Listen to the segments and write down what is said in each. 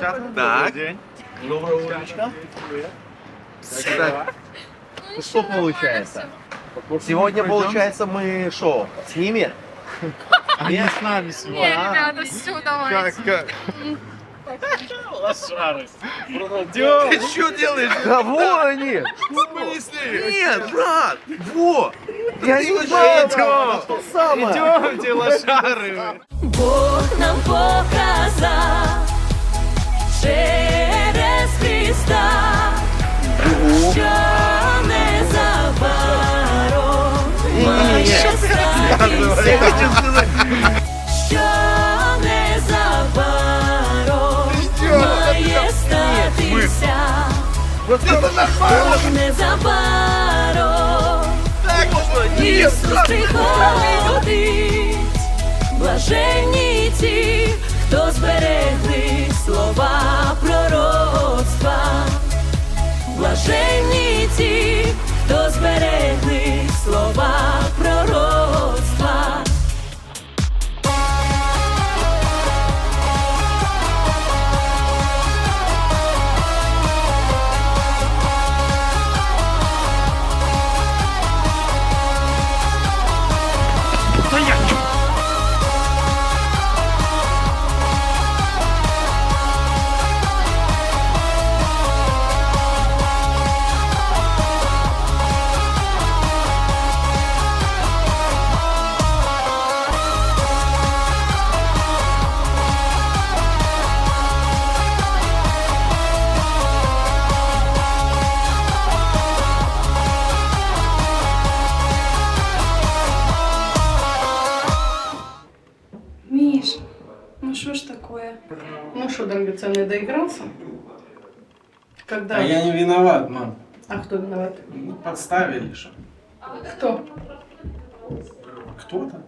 Так. Доброго утречка. Что получается? Сегодня, получается, мы что, с ними? Они с нами сегодня. Не, ребята, все, давайте. Как, как? Ты что делаешь? Кого они? Нет, брат, во! Я не знаю, брат, что самое. Идемте, лошары. Бог нам показав через Христа, що незабаром має статися, що незабаром має статися, Тож незабаром Ісус приходить, блаженні ті, хто зберегли слова блаженні ті, хто зберегли слова пророцтва. Что ж такое? Ну что, Дангуцен не доигрался? Когда? А я не виноват, мам. А кто виноват? Ну, Подставили же. Кто? Кто-то.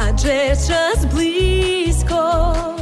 Адже час близько,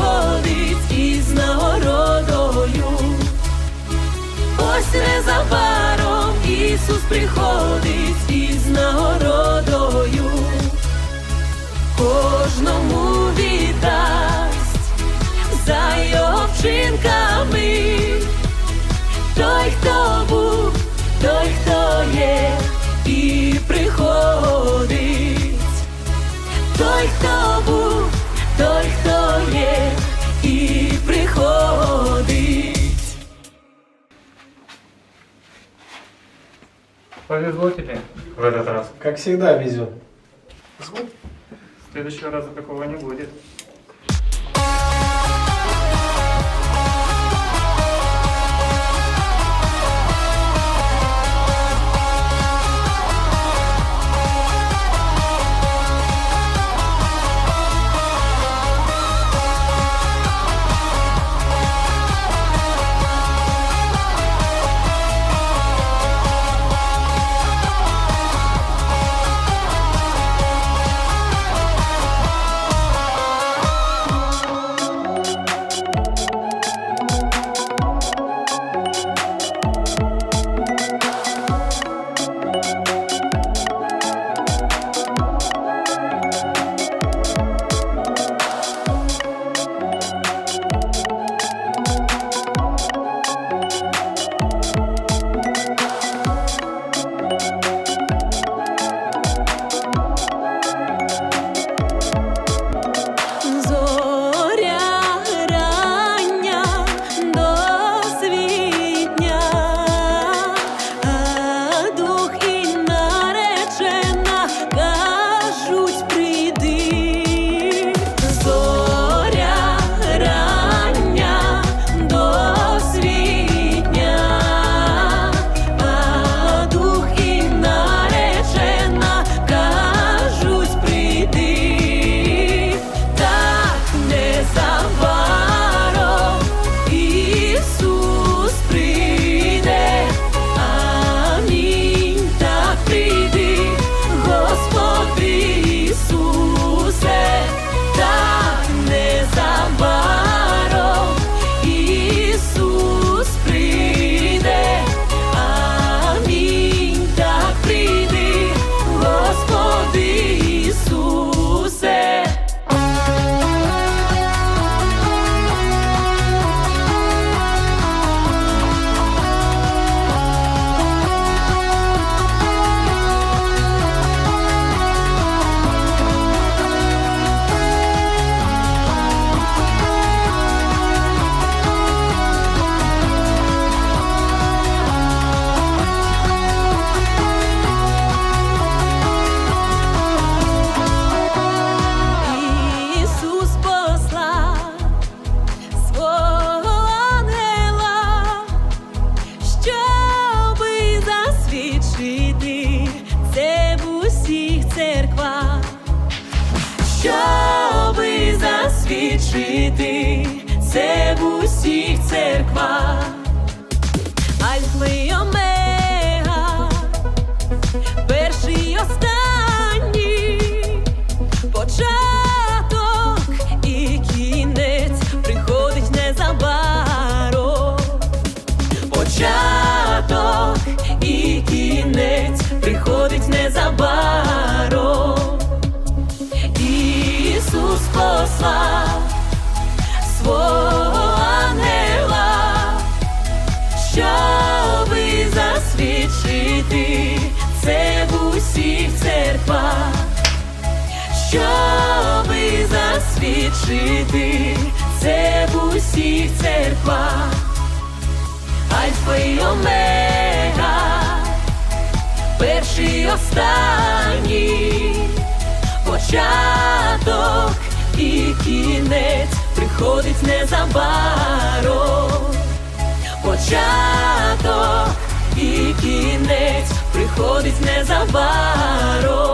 Приходить із нагородою. Ось незабаром Ісус приходить із нагородою. Кожному віддасть за його вчинками. Той, хто був, той, хто є, і приходить. Той, хто був, той, хто є, Повезло тебе в этот раз. Как всегда везет. В следующего раза такого не будет. Це в усіх церквах. Альфа і Омега, перший і останній, початок і кінець приходить незабаром. Початок і кінець приходить незабаром. Ісус послав це в усіх церквах, щоби засвідчити це в усіх церквах, Альфа і Омега, перший і останній, початок і кінець приходить незабаром. Початок приходить незабаром.